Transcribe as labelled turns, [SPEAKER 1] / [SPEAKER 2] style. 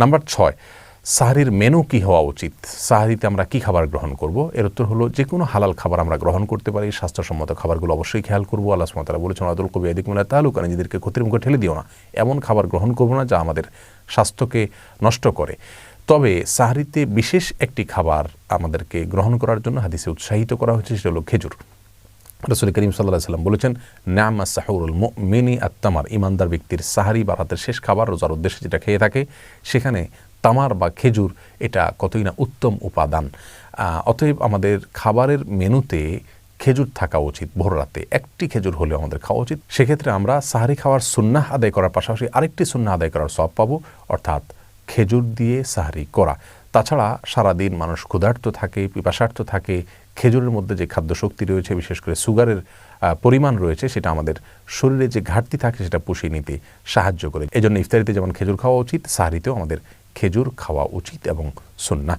[SPEAKER 1] Number ছয়, সাহারির menu কি হওয়া উচিত? সাহারিতে আমরা কি খাবার গ্রহণ করব? এর উত্তর হলো যে কোনো হালাল খাবার আমরা গ্রহণ করতে পারি। স্বাস্থ্যসম্মত খাবারগুলো অবশ্যই খেয়াল করব। আল্লাহ সুমতারা বলেছেন আদুল কবি আদিক মিলা তালুকা নিজেদেরকে ক্ষতির মুখে ঠেলে দিও না। এমন খাবার গ্রহণ করব না যা আমাদের স্বাস্থ্যকে নষ্ট করে। তবে সাহারিতে বিশেষ একটি খাবার আমাদেরকে গ্রহণ করার জন্য হাদিসে উৎসাহিত করা হয়েছে, সেটা হলো খেজুর। রসুল করিম সাল্লাহ সাল্লাম বলেছেন, নামা সাহুরুল মিনি আত্মামার ইমানদার ব্যক্তির সাহারি বা রাতের শেষ খাবার রোজার উদ্দেশ্যে যেটা খেয়ে থাকে, সেখানে তামার বা খেজুর এটা কতই না উত্তম উপাদান। অতএব আমাদের খাবারের মেনুতে খেজুর থাকা উচিত ভোর রাতে। একটি খেজুর হলেও আমাদের খাওয়া উচিত। সেক্ষেত্রে আমরা সাহারি খাওয়ার সুন্নাহ আদায় করার পাশাপাশি আরেকটি সুন্না আদায় করার সব পাবো, অর্থাৎ খেজুর দিয়ে সাহারি করা। তাছাড়া সারাদিন মানুষ ক্ষুধার্ত থাকে, পিপাসার্থ থাকে খেজুরের মধ্যে যে খাদ্য শক্তি রয়েছে, বিশেষ করে সুগারের পরিমাণ রয়েছে, সেটা আমাদের শরীরে যে ঘাটতি থাকে সেটা পুষিয়ে নিতে সাহায্য করে। এজন্য ইফতারিতে যেমন খেজুর খাওয়া উচিত, সাহারিতেও আমাদের খেজুর খাওয়া উচিত এবং সুন্না